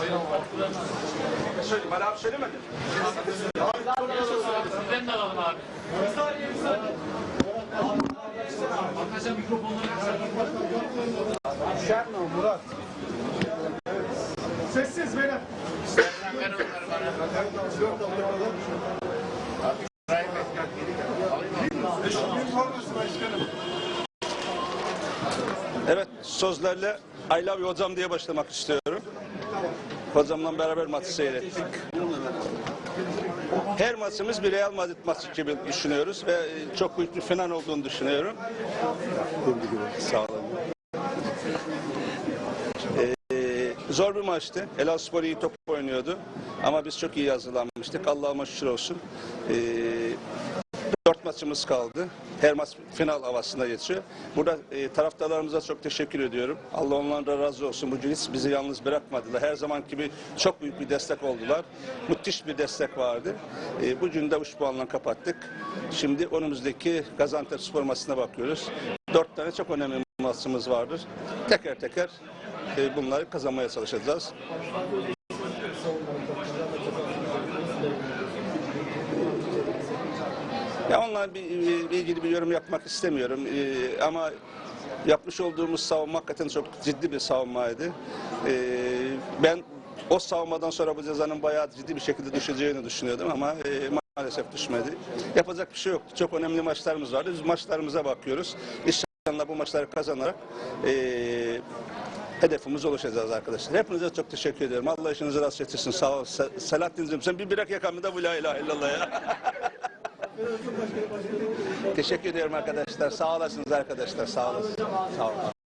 Söyleyeyim. Ali abi söylemedi. Sizden de alalım Şerno Murat. Sessiz beyler. bana. Evet, sözlerle I love you hocam diye başlamak istiyorum. Hocamla beraber maçı seyrettik. Her maçımız bir Real Madrid maçı gibi düşünüyoruz ve e, çok büyük bir final olduğunu düşünüyorum. Sağ olun. Ee, zor bir maçtı. Helal Spor iyi top oynuyordu. Ama biz çok iyi hazırlanmıştık. Allah'ıma şükür olsun. Ee, maçımız kaldı. Her maç final havasında geçiyor. Burada e, taraftarlarımıza çok teşekkür ediyorum. Allah onlardan razı olsun. Bugün hiç bizi yalnız bırakmadılar. Her zaman gibi çok büyük bir destek oldular. Müthiş bir destek vardı. E, bugün de 3 puanla kapattık. Şimdi önümüzdeki Gaziantep spor maçına bakıyoruz. Dört tane çok önemli maçımız vardır. Teker teker e, bunları kazanmaya çalışacağız. Ya onunla bir, bir- ilgili bir yorum yapmak istemiyorum Ee, ama yapmış olduğumuz savunma hakikaten çok ciddi bir savunmaydı. Ee, ben o savunmadan sonra bu cezanın bayağı ciddi bir şekilde düşeceğini düşünüyordum ama e, maalesef düşmedi. Yapacak bir şey yoktu. Çok önemli maçlarımız vardı. Biz maçlarımıza bakıyoruz. İnşallah bu maçları kazanarak e, hedefimiz ulaşacağız arkadaşlar. Hepinize çok teşekkür ediyorum. Allah işinizi rast getirsin. Sağ ol. Se- Selahattin'cim sen bir bırak yakamı bu la ilahe illallah ya. Teşekkür ediyorum arkadaşlar. Sağ olasınız arkadaşlar. Sağ olasın. Sağ olun.